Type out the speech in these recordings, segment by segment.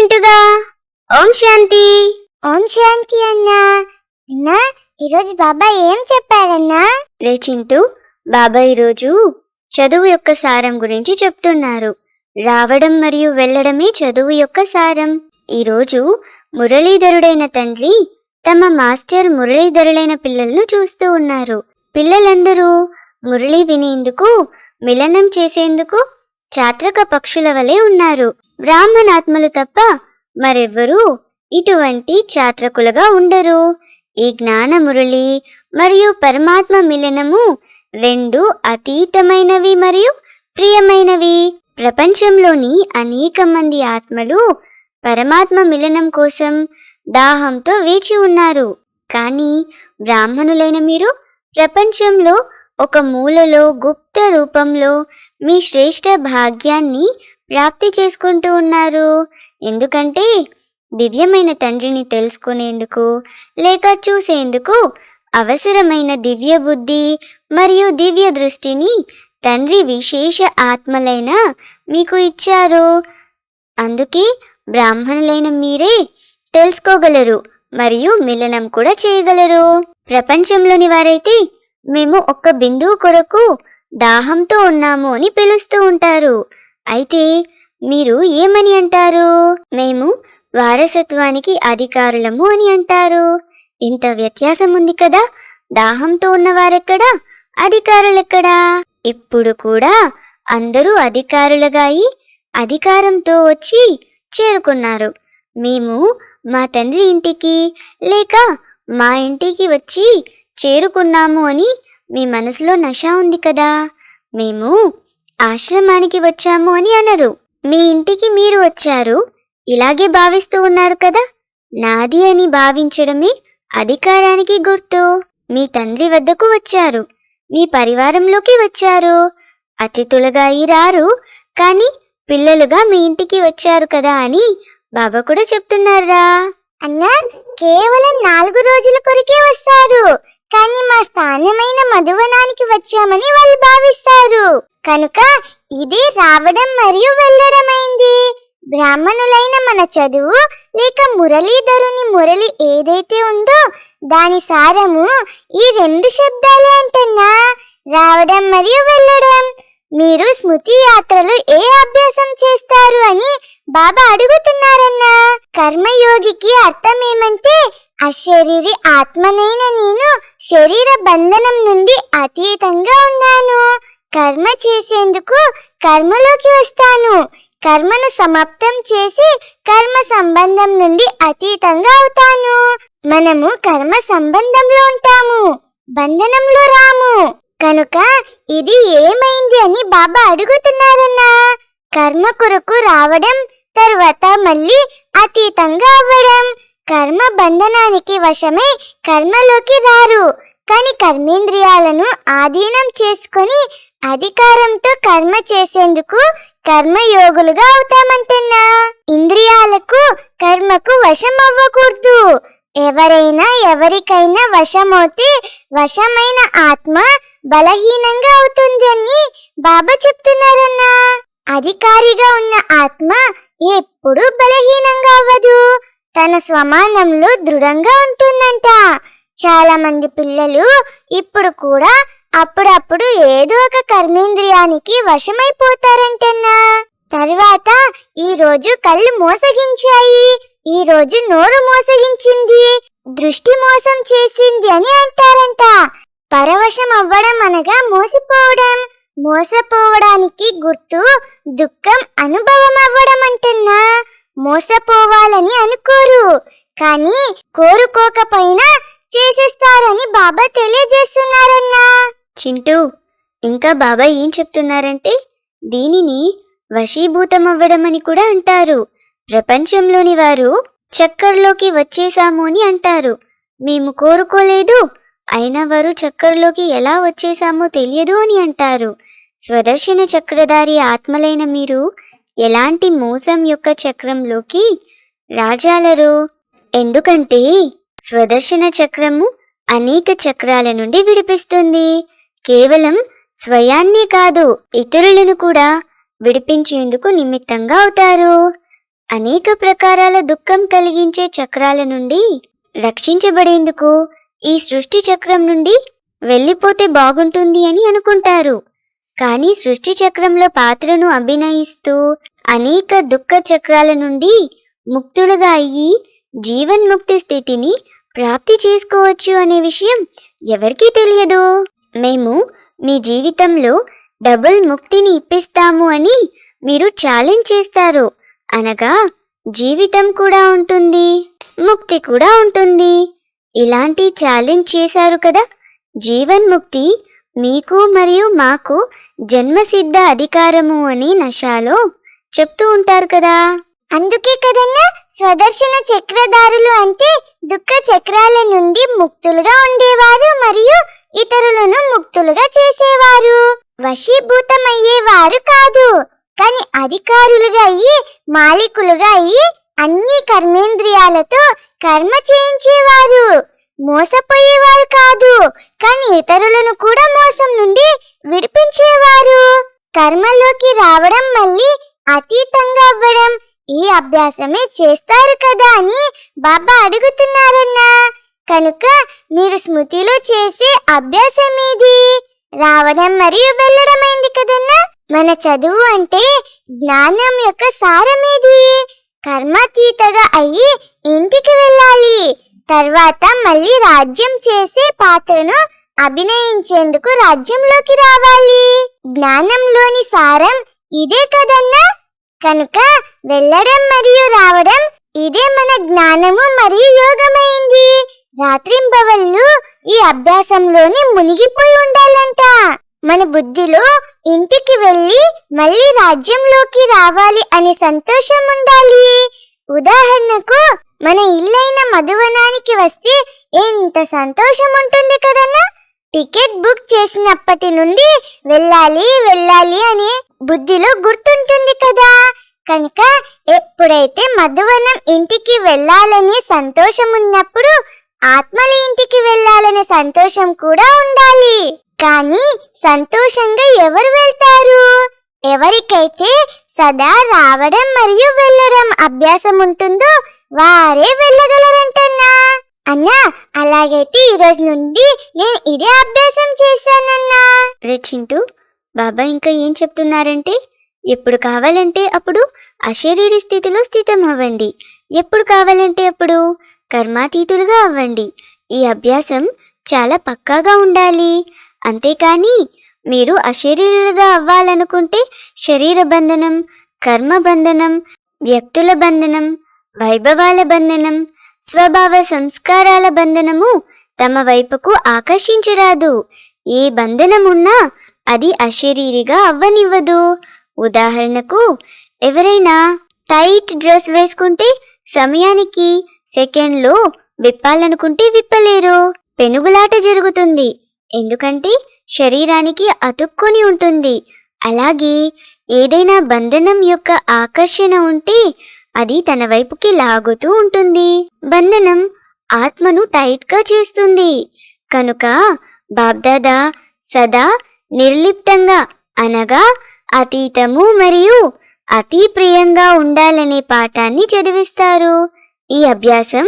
చింటుగా ఓం శాంతి. ఓం శాంతి అన్నా. అన్నా ఈరోజు బాబా ఏం చెప్పారన్నా? రే చింటూ బాబా ఈరోజు చదువు యొక్క సారం గురించి చెప్తున్నారు. రావడం మరియు వెళ్ళడమే చదువు యొక్క సారం. ఈరోజు మురళీధరుడైన తండ్రి తమ మాస్టర్ మురళీధరులైన పిల్లలను చూస్తూ ఉన్నారు. పిల్లలందరూ మురళి వినేందుకు మిలనం చేసేందుకు చాత్రక పక్షుల వలె ఉన్నారు. బ్రాహ్మణాత్మలు తప్ప మరెవ్వరూ ఇటువంటి చాత్రకులుగా ఉండరు. ఈ జ్ఞాన మురళి మరియు పరమాత్మ మిలనము రెండు అతీతమైనవి మరియు ప్రియమైనవి. ప్రపంచంలోని అనేక మంది ఆత్మలు పరమాత్మ మిలనం కోసం దాహంతో వేచి ఉన్నారు. కానీ బ్రాహ్మణులైన మీరు ప్రపంచంలో ఒక మూలలో గుప్త రూపంలో మీ శ్రేష్ట భాగ్యాన్ని ప్రాప్తి చేసుకుంటూ ఉన్నారు. ఎందుకంటే దివ్యమైన తండ్రిని తెలుసుకునేందుకు లేక చూసేందుకు అవసరమైన దివ్య బుద్ధి మరియు దివ్య దృష్టిని తండ్రి విశేష ఆత్మలైన మీకు ఇచ్చారు. అందుకే బ్రాహ్మణులైన మీరే తెలుసుకోగలరు మరియు మిలనం కూడా చేయగలరు. ప్రపంచంలోని వారైతే మేము ఒక్క బిందువు కొరకు దాహంతో ఉన్నాము అని పిలుస్తూ ఉంటారు. అయితే మీరు ఏమని అంటారు? మేము వారసత్వానికి అధికారులము అని అంటారు. ఇంత వ్యత్యాసం ఉంది కదా? దాహంతో ఉన్నవారెక్కడా? అధికారులెక్కడా? ఇప్పుడు కూడా అందరూ అధికారులుగా అయి అధికారంతో వచ్చి చేరుకున్నారు. మేము మా తండ్రి ఇంటికి లేక మా ఇంటికి వచ్చి చేరుకున్నాము అని మీ మనసులో నష ఉంది కదా. మేము ఆశ్రమానికి వచ్చాము అని అనరు. మీ ఇంటికి మీరు వచ్చారు. ఇలాగే భావిస్తూ ఉన్నారు కదా. నాది అని భావించడమే అధికారానికి గుర్తు. మీ తండ్రి వద్దకు వచ్చారు. మీ పరివారంలోకి వచ్చారు. అతిథులుగా ఈ రారు. కానీ పిల్లలుగా మీ ఇంటికి వచ్చారు కదా అని బాబా కూడా చెప్తున్నారా? అన్నా కేవలం నాలుగు రోజుల కొరకే వస్తారు. కానీ మా స్థానమైన మధువనానికి వచ్చామని వాళ్ళు భావిస్తారు. కనుక ఇది రావడం మరియు వెళ్ళడమైంది. బ్రాహ్మణులైన మన చదువు లేక మురళీధరుని మురళి ఏదైతే ఉందో దాని సారము ఈ రెండు శబ్దాలే అంటున్నా. రావడం మరియు వెళ్ళడం. మీరు స్మృతి యాత్రలు ఏ అభ్యాసం చేస్తారు అని బాబా అడుగుతున్నారన్నా. కర్మయోగికి అర్థం ఏమంటే అశరీరి ఆత్మనైన నేను శరీర బంధనం నుండి అతీతంగా ఉన్నాను. కర్మ చేసేందుకు కర్మలోకి వస్తాను. కర్మను సమాప్తం చేసి కర్మ సంబంధం నుండి అతీతంగా అవుతాను. మనము కర్మ సంబంధంలో ఉంటాము. బంధనంలో రాము. కనుక ఇది ఏమైంది అని బాబా అడుగుతున్నారన్నా. కర్మ కొరకు రావడం తర్వాత మళ్ళీ అతీతంగా అవ్వడం. కర్మ బంధనానికి వశమై కర్మలోకి రారు. కానీ కర్మేంద్రియాలను ఆధీనం చేసుకొని అధికారంతో కర్మ చేసేందుకు కర్మయోగులుగా అవుతామంటున్నా. ఇంద్రియాలకు కర్మకు వశం అవ్వకూడదు ఎవరైనా ఎవరికైనా వశమవుతే వశమైన ఆత్మ బలహీనంగా అవుతుంది అని బాబా చెప్తున్నారన్నా. అధికారిగా ఉన్న ఆత్మ ఎప్పుడూ బలహీనంగా అవ్వదు. తన స్వమానంలో దృఢంగా ఉంటుందంట. చాలా మంది పిల్లలు ఇప్పుడు కూడా అప్పుడప్పుడు ఏదో ఒక కర్మేంద్రియానికి వశమైపోతారంటన్నా. తర్వాత ఈ రోజు కళ్ళు మోసగించాయి. ఈ రోజు నోరు మోసగించింది. దృష్టి మోసం చేసింది అని అంటారంట. పరవశం అవ్వడం అనగా మోసపోవడం. మోసపోవడానికి గుర్తు దుఃఖం అనుభవం అవ్వడం అంటున్నా. మోసపోవాలని అనుకోరు. కానీ కోరుకోకపోయినా చేసేస్తారని బాబా తెలియజేస్తున్నారన్నా. చింటూ ఇంకా బాబా ఏం చెప్తున్నారంటే దీనిని వశీభూతం అవ్వడం అని కూడా అంటారు. ప్రపంచంలోని వారు చక్కర్లోకి వచ్చేసాము అని అంటారు. మేము కోరుకోలేదు అయినా వారు చక్కర్లోకి ఎలా వచ్చేసామో తెలియదు అని అంటారు. స్వదర్శన చక్రధారి ఆత్మలైన మీరు ఎలాంటి మోసం యొక్క చక్రంలోకి రాజాలరు? ఎందుకంటే స్వదర్శన చక్రము అనేక చక్రాల నుండి విడిపిస్తుంది. కేవలం స్వయాన్ని కాదు ఇతరులను కూడా విడిపించేందుకు నిమిత్తంగా అవుతారు. అనేక ప్రకారాల దుఃఖం కలిగించే చక్రాల నుండి రక్షించబడేందుకు ఈ సృష్టి చక్రం నుండి వెళ్ళిపోతే బాగుంటుంది అని అనుకుంటారు. కానీ సృష్టి చక్రంలో పాత్రను అభినయిస్తూ అనేక దుఃఖ చక్రాల నుండి ముక్తులుగా అయ్యి జీవన్ముక్తి స్థితిని ప్రాప్తి చేసుకోవచ్చు అనే విషయం ఎవరికీ తెలియదు. మేము మీ జీవితంలో డబుల్ ముక్తిని ఇప్పిస్తాము అని మీరు ఛాలెంజ్ చేస్తారు. అనగా జీవితం కూడా ఉంటుంది ముక్తి కూడా ఉంటుంది. ఇలాంటి ఛాలెంజ్ చేశారు కదా? జీవన్ముక్తి మీకు మరియు మాకు జన్మసిద్ధ అధికారము అని నషాలో చెప్తూ ఉంటారు కదా. అందుకే కదన్నా స్వదర్శన చక్రధారులు అంటే దుఃఖ చక్రాల నుండి ముక్తులుగా ఉండేవారు మరియు ఇతరులను ముక్తులుగా చేసేవారు. వశీభూతమయ్యేవారు కాదు. కానీ అధికారులుగా అయ్యి మాలికులుగా అయ్యి అన్ని కర్మేంద్రియాలతో కర్మ చేయించేవారు. మోసపోయేవారు కాదు. కానీ ఇతరులను కూడా మోసం నుండి విడిపించేవారు. కర్మలోకి రావడం మళ్ళీ అతీతంగా అవ్వడం ఈ అభ్యాసమే చేస్తారు కదా అని బాబా అడుగుతున్నారన్నా. కనుక మీరు స్మృతిలో చేసే అభ్యాసం ఇది రావడం మరియు వెళ్ళడమైంది కదన్నా. మన చదువు అంటే జ్ఞానం యొక్క సారం ఇది కర్మాతీతగా అయ్యి ఇంటికి వెళ్ళాలి. తర్వాత మళ్ళీ రాజ్యం చేసే పాత్రను అభినయించేందుకు రాజ్యంలోకి రావాలి. జ్ఞానంలోని సారం ఇదే కదన్నా. కనుక వెళ్ళడం మరియు రావడం ఇదే మన జ్ఞానము మరియు యోగమైంది. రాత్రింబవళ్ళు ఈ అభ్యాసంలోనే మునిగిపోయి ఉండాలంట. మన బుద్ధిలో ఇంటికి వెళ్ళి మళ్ళీ రాజ్యంలోకి రావాలి అనే సంతోషం ఉండాలి. ఉదాహరణకు మన ఇల్లైన మధువనానికి వస్తే ఎంత సంతోషం ఉంటుంది కదన్నా? టికెట్ బుక్ చేసినప్పటి నుండి వెళ్ళాలి వెళ్ళాలి అని బుద్ధిలో గుర్తుంటుంది కదా. కనుక ఎప్పుడైతే మధువనం ఇంటికి వెళ్ళాలనే సంతోషం ఉన్నప్పుడు ఆత్మల ఇంటికి వెళ్ళాలనే సంతోషం కూడా ఉండాలి. కానీ సంతోషంగా ఎవరు వెళ్తారు? ఎవరికైతే సదా రావడం మరియు వెళ్ళడం అభ్యాసం ఉంటుందో వారే వెళ్ళగలరంటన్నా. అన్నా అలాగైతే ఈరోజు నుండి నేను ఇదే అభ్యాసం చేశానన్నా. రే చింటూ బాబా ఇంకా ఏం చెప్తున్నారంటే ఎప్పుడు కావాలంటే అప్పుడు అశరీరి స్థితిలో స్థితం అవ్వండి. ఎప్పుడు కావాలంటే అప్పుడు కర్మాతీతులుగా అవ్వండి. ఈ అభ్యాసం చాలా పక్కాగా ఉండాలి. అంతేకాని మీరు అశరీరులుగా అవ్వాలనుకుంటే శరీర బంధనం కర్మ బంధనం వ్యక్తుల బంధనం వైభవాల బంధనం స్వభావ సంస్కారాల బంధనము తమ వైపుకు ఆకర్షించరాదు. ఏ బంధనమున్నా అది అశరీరిగా అవ్వనివ్వదు. ఉదాహరణకు ఎవరైనా టైట్ డ్రెస్ వేసుకుంటే సమయానికి సెకండ్లో విప్పాలనుకుంటే విప్పలేరు. పెనుగులాట జరుగుతుంది. ఎందుకంటే శరీరానికి అతుక్కొని ఉంటుంది. అలాగే ఏదైనా బంధనం యొక్క ఆకర్షణ ఉంటే అది తన వైపుకి లాగుతూ ఉంటుంది. బంధనం ఆత్మను టైట్గా చేస్తుంది. కనుక బాబ్దాదా సదా నిర్లిప్తంగా అనగా అతీతము మరియు అతి ప్రియంగా ఉండాలనే పాఠాన్ని చదివిస్తారు. ఈ అభ్యాసం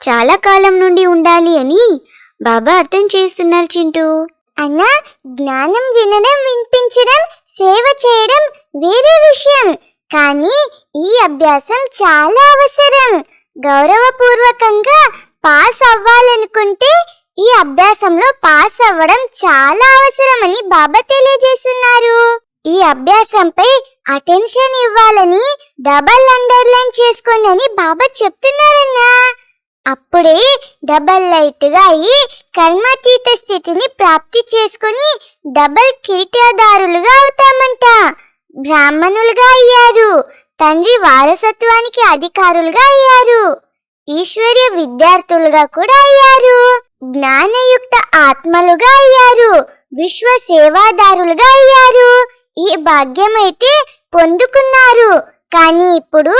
చాలా కాలం నుండి ఉండాలి అని బాబా అర్థం చేస్తున్నారు చింటూ. అన్నా జ్ఞానం వినడం వినిపించడం సేవ చేయడం వేరే విషయం. కానీ ఈ అభ్యాసం చాలా అవసరం. గౌరవపూర్వకంగా పాస్ అవ్వాలనుకుంటే ఈ అభ్యాసంలో పాస్ అవ్వడం చాలా అవసరమని బాబా తెలియజేస్తున్నారు. ఈ అభ్యాసంపై అటెన్షన్ ఇవ్వాలని డబల్ అండర్లైన్ చేసుకోనని బాబా చెప్తున్నారన్నా. అప్పుడే డబల్ లైట్గా అయి అయ్యి కర్మాతీత స్థితిని ప్రాప్తి చేసుకుని డబల్ కిరీటదారులుగా అవుతామంట. బ్రాహ్మణులుగా అయ్యారు. తండ్రి వారసత్వానికి అధికారులుగా అయ్యారు. ఈశ్వర్య విద్యార్థులుగా కూడా అయ్యారు. జ్ఞానయుక్త ఆత్మలుగా అయ్యారు. విశ్వ సేవాదారులుగా అయ్యారు. ఈ భాగ్యమైతే పొందుకున్నారు. కానీ ఇప్పుడు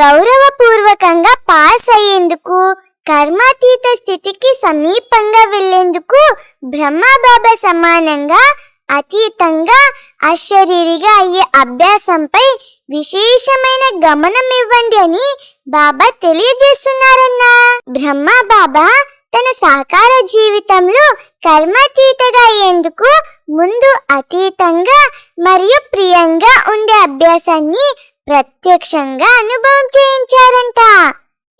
గౌరవపూర్వకంగా పాస్ అయ్యేందుకు కర్మాతీత స్థితికి సమీపంగా వెళ్ళేందుకు బ్రహ్మబాబా సమానంగా అతీతంగా అశరీరిగా అయ్యే అభ్యాసంపై విశేషమైన గమనం ఇవ్వండి అని బాబా తెలియజేస్తున్నారన్నా. బ్రహ్మ బాబా తన సాకార జీవితంలో కర్మాతీతగా అయ్యేందుకు ముందు అతీతంగా మరియు ప్రియంగా ఉండే అభ్యాసాన్ని ప్రత్యక్షంగా అనుభవం చేయించారంట.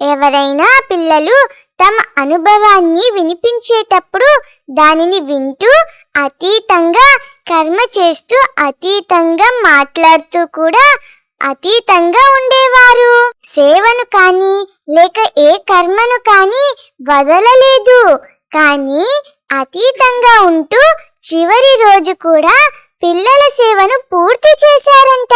ఎవరైనా పిల్లలు తమ అనుభవాన్ని వినిపించేటప్పుడు దానిని వింటూ అతీతంగా కర్మ చేస్తూ అతీతంగా మాట్లాడుతూ కూడా అతీతంగా ఉండేవారు. సేవను కానీ లేక ఏ కర్మను కానీ వదలలేదు. కానీ అతీతంగా ఉంటూ చివరి రోజు కూడా పిల్లల సేవను పూర్తి చేశారంట.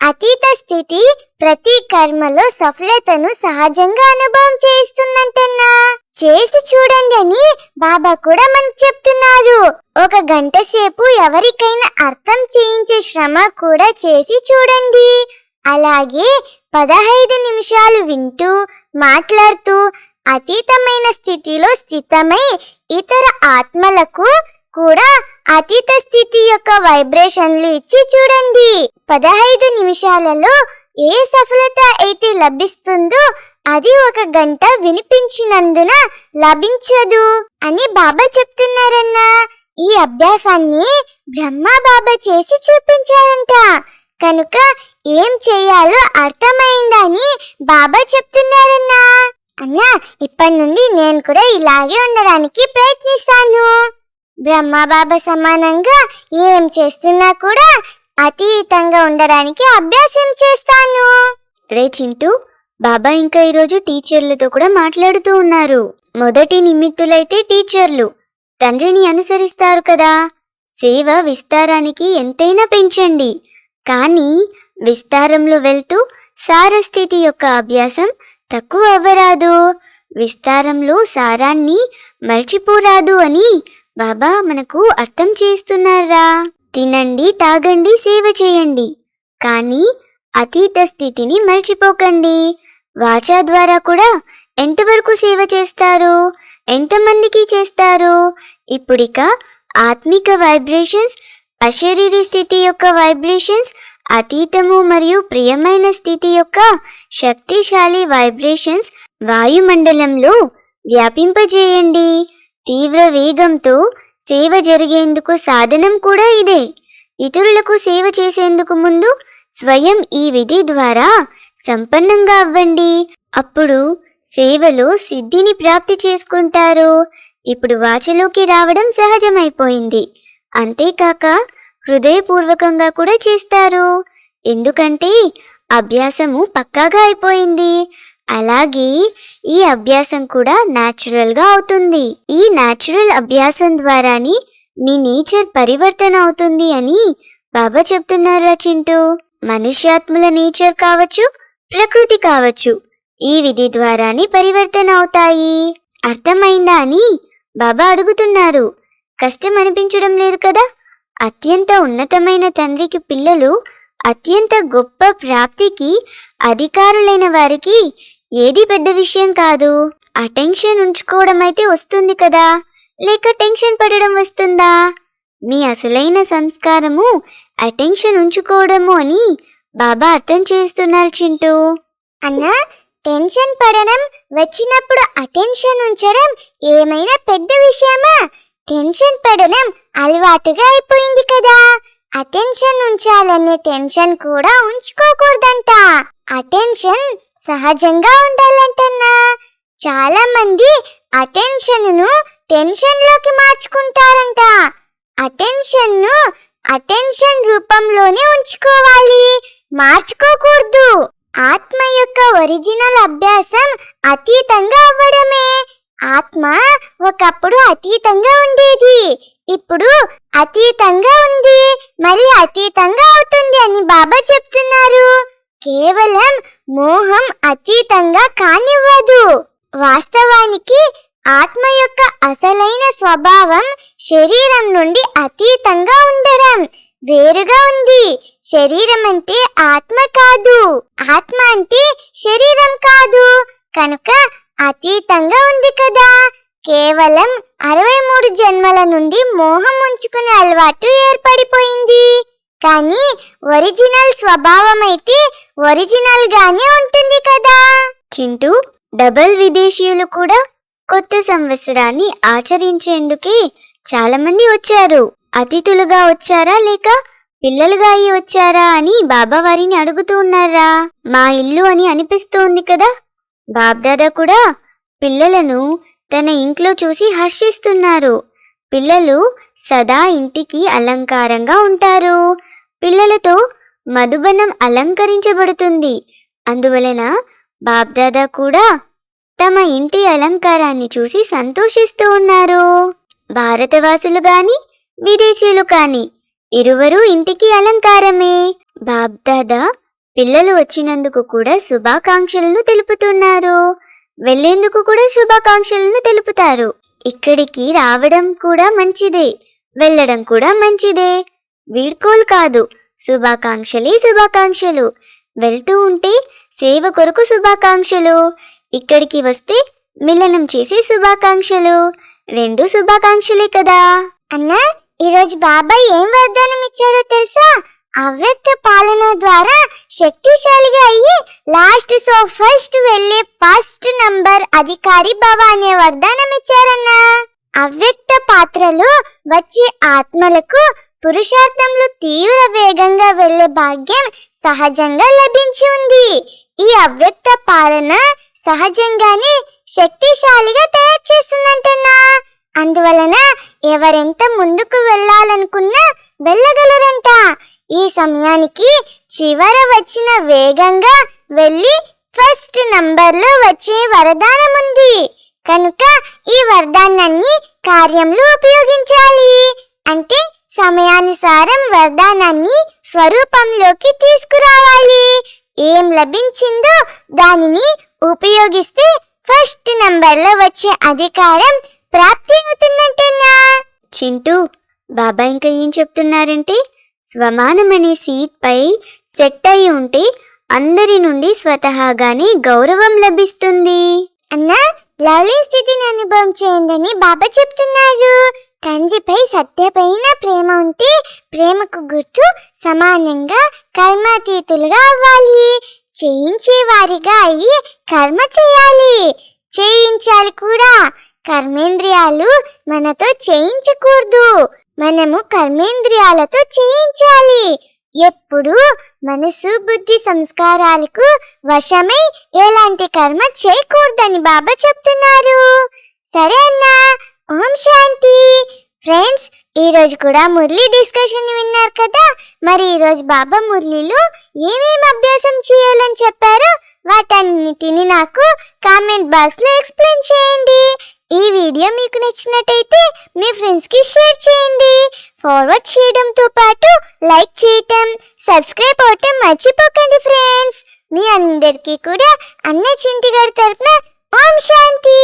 అతీత స్థితి ప్రతి కర్మలో సఫలతను సహజంగా అనుభవం చేస్తుందంటన్నా. చేసి చూడండి అని బాబా కూడా మనకు చెప్తున్నారు. ఒక గంట సేపు ఎవరికైనా అర్థం చేయించే శ్రమ కూడా చేసి చూడండి. అలాగే పదహైదు నిమిషాలు వింటూ మాట్లాడుతూ అతీతమైన స్థితిలో స్థితమై ఇతర ఆత్మలకు కూడా అతీత స్థితి యొక్క వైబ్రేషన్లు ఇచ్చి చూడండి. పదహైదు నిమిషాలలో ఏ సఫలత అయితే లభిస్తుందో అది ఒక గంట వినిపించినందున లభించదు అని బాబా చెప్తున్నారన్నా. ఈ అభ్యాసాన్ని బ్రహ్మ బాబా చేసి చూపించారంట. కనుక ఏం చేయాలో అర్థమైందని బాబా చెప్తున్నారన్నా. అన్నా ఇప్పటి నుండి నేను కూడా ఇలాగే ఉండడానికి ప్రయత్నిస్తాను. బ్రహ్మ బాబా సమానంగా ఏం చేస్తున్నా కూడా అతీతంగా ఉండడానికి అభ్యాసం చేస్తాను. రే చింటూ బాబా ఇంకా ఈరోజు టీచర్లతో కూడా మాట్లాడుతూ ఉన్నారు. మొదటి నిమిత్తులైతే టీచర్లు. తండ్రిని అనుసరిస్తారు కదా. సేవ విస్తారానికి ఎంతైనా పెంచండి. కానీ విస్తారంలో వెళ్తూ సారస్థితి యొక్క అభ్యాసం తక్కువ అవ్వరాదు. విస్తారంలో సారాన్ని మర్చిపోరాదు అని బాబా మనకు అర్థం చేస్తున్నారా? తినండి తాగండి సేవ చేయండి. కానీ అతీత స్థితిని మర్చిపోకండి. వాచా ద్వారా కూడా ఎంతవరకు సేవ చేస్తారు? ఎంతమందికి చేస్తారు? ఇప్పుడిక ఆత్మిక వైబ్రేషన్స్ అశరీరి స్థితి యొక్క వైబ్రేషన్స్ అతీతము మరియు ప్రియమైన స్థితి యొక్క శక్తిశాలి వైబ్రేషన్స్ వాయుమండలంలో వ్యాపింపజేయండి. తీవ్ర వేగంతో సేవ జరిగేందుకు సాధనం కూడా ఇదే. ఇతరులకు సేవ చేసేందుకు ముందు స్వయం ఈ విధి ద్వారా సంపన్నంగా అవ్వండి. అప్పుడు సేవలో సిద్ధిని ప్రాప్తి చేసుకుంటారు. ఇప్పుడు వాచలోకి రావడం సహజమైపోయింది. అంతేకాక హృదయపూర్వకంగా కూడా చేస్తారు. ఎందుకంటే అభ్యాసము పక్కాగా అయిపోయింది. అలాగే ఈ అభ్యాసం కూడా న్యాచురల్గా అవుతుంది. ఈ న్యాచురల్ అభ్యాసం ద్వారానే మీ నేచర్ పరివర్తన అవుతుంది అని బాబా చెప్తున్నారా చింటూ? మనుష్యాత్ముల నేచర్ కావచ్చు ప్రకృతి కావచ్చు ఈ విధి ద్వారానే పరివర్తన అవుతాయి. అర్థమైందా అని బాబా అడుగుతున్నారు. కష్టం అనిపించడం లేదు కదా? అత్యంత ఉన్నతమైన తండ్రికి పిల్లలు అత్యంత గొప్ప ప్రాప్తికి అధికారులైన వారికి ఏది పెద్ద విషయం కాదు. అటెన్షన్ ఉంచుకోవడం అయితే వస్తుంది కదా. లేక టెన్షన్ పడడం వస్తుందా? మీ అసలైన సంస్కారము అటెన్షన్ ఉంచుకోవడము అని బాబా అర్థం చేస్తున్నారు చింటూ. అన్నా టెన్షన్ పడడం వచ్చినప్పుడు అటెన్షన్ ఉంచడం ఏమైనా పెద్ద విషయమా? టెన్షన్ పడడం అలవాటుగా అయిపోయింది కదా. అటెన్షన్ ఉంచాలనే టెన్షన్ కూడా ఉంచుకోకూడదంట. అటెన్షన్ సహజంగా ఉండాలంటన్నా. చాలా మంది అటెన్షన్ను టెన్షన్లోకి మార్చుకుంటారంట. అటెన్షన్ను అటెన్షన్ రూపంలోనే ఉంచుకోవాలి. మార్చుకోకూడదు. ఆత్మ యొక్క ఒరిజినల్ అభ్యాసం అతీతంగా అవ్వడమే. ఆత్మ ఒకప్పుడు అతీతంగా ఉండేది. ఇప్పుడు అతీతంగా ఉంది. మళ్ళీ అతీతంగా అవుతుంది అని బాబా చెప్తున్నారు. కేవలం మోహం అతీతంగా కానివ్వదు. వాస్తవానికి ఆత్మ యొక్క అసలైన స్వభావం శరీరం నుండి అతీతంగా ఉండడం వేరుగా ఉంది. శరీరం అంటే ఆత్మ కాదు. ఆత్మ అంటే శరీరం కాదు. కనుక అతీతంగా ఉంది కదా. కేవలం అరవై మూడు జన్మల నుండి మోహం ఉంచుకునే అలవాటు ఏర్పడిపోయింది. కానీ ఒరిజినల్ స్వభావం అయితే ఒరిజినల్ గానే ఉంటుంది కదా. చింటూ డబల్ విదేశీయులు కూడా కొత్త సంవత్సరాన్ని ఆచరించేందుకే చాలా మంది వచ్చారు. అతిథులుగా వచ్చారా లేక పిల్లలుగా అయి వచ్చారా అని బాబా వారిని అడుగుతూ ఉన్నారా? మా ఇల్లు అని అనిపిస్తోంది కదా. బాబ్దాదా కూడా పిల్లలను తన ఇంట్లో చూసి హర్షిస్తున్నారు. పిల్లలు సదా ఇంటికి అలంకారంగా ఉంటారు. పిల్లలతో మధుబనం అలంకరించబడుతుంది. అందువలన బాబ్దాదా కూడా తమ ఇంటి అలంకారాన్ని చూసి సంతోషిస్తూ ఉన్నారు. భారతవాసులు గాని విదేశీయులు కాని ఇరువరు ఇంటికి అలంకారమే. బాబ్దాదా పిల్లలు వచ్చినందుకు కూడా శుభాకాంక్షలను తెలుపుతున్నారు. వెళ్ళేందుకు కూడా శుభాకాంక్షలను తెలుపుతారు. ఇక్కడికి రావడం కూడా మంచిదే. వెళ్ళడం కూడా మంచిదే. వీడ్కోలు కాదు. శుభాకాంక్షలే శుభాకాంక్షలు. వెళ్తూ ఉంటే సేవ కొరకు శుభాకాంక్షలు. ఇక్కడికి వస్తే మిలనం చేసే శుభాకాంక్షలు. రెండు శుభాకాంక్షలే కదా. అన్నా ఈరోజు బాబాయ్ ఏం వాగ్దానం ఇచ్చారో తెలుసా? అవ్యక్త పాలన ద్వారా శక్తిశాలిగా అయ్యి లాస్ట్ సో ఫస్ట్ వెళ్ళే ఫస్ట్ నంబర్ అధికారి భవ అనే వరదానం ఇచ్చారన్నా. అవ్యక్త పాత్రలు వచ్చే ఆత్మలకు పురుషార్థంలో తీవ్ర వేగంగా వెళ్ళే భాగ్యం సహజంగా లభించి ఉంది. ఈ అవ్యక్త పాలన సహజంగానే శక్తిశాలిగా తయారు చేస్తుందంటన్నా. అందువలన ఎవరెంత ముందుకు వెళ్ళాలనుకున్నా వెళ్ళగలరంట. ఈ సమయానికి చివర వచ్చిన వేగంగా వెళ్ళి ఫస్ట్ నంబర్లో వచ్చే వరదానం ఉంది కనుక ఈ వరదానాన్ని కార్యంలో ఉపయోగించాలి. అంటే సమయానుసారం వరదానాన్ని స్వరూపంలోకి తీసుకురావాలి. ఏం లభించిందో దానిని ఉపయోగిస్తే ఫస్ట్ నంబర్లో వచ్చే అధికారం ప్రాప్తి అవుతుందంటేనా చింటూ బాబా ఇంకా ఏం చెప్తున్నారంటే స్వమానం అనే సీట్ పై సెట్ అయి ఉంటే అందరి నుండి స్వతహాగానే గౌరవం లభిస్తుంది. అన్నా లవ్లీ స్థితిని అనుభవం చేయండి బాబా చెప్తున్నారు. తండ్రిపై సత్యపైన ప్రేమ ఉంటే ప్రేమకు గుర్తు సమానంగా కర్మాతీతులుగా అవ్వాలి. చేయించే వారిగా అయ్యి కర్మ చేయాలి. చేయించాలి కూడా. కర్మేంద్రియాలు మనతో చేయించకూడదు. మనము కర్మేంద్రియాలతో చేయించాలి. ఎప్పుడు మనసు బుద్ధి సంస్కారాలకు వశమై ఎలాంటి కర్మ చేయకూడదని బాబా చెప్తున్నారు. సరే అన్నా ఓం శాంతి. ఫ్రెండ్స్ ఈరోజు కూడా మురళి డిస్కషన్ విన్నారు కదా? మరి ఈరోజు బాబా మురళిలో ఏమేమి అభ్యాసం చేయాలని చెప్పారో వాటన్నిటిని నాకు కామెంట్ బాక్స్లో ఎక్స్ప్లెయిన్ చేయండి. ఈ వీడియో మీకు నచ్చినట్టయితే మీ ఫ్రెండ్స్కి షేర్ చేయండి. ఫార్వర్డ్ చేయడంతో పాటు లైక్ చేయటం సబ్స్క్రైబ్ అవటం మర్చిపోకండి ఫ్రెండ్స్. మీ అందరికీ కూడా అన్న చింటి గారి తరఫున ఓం శాంతి.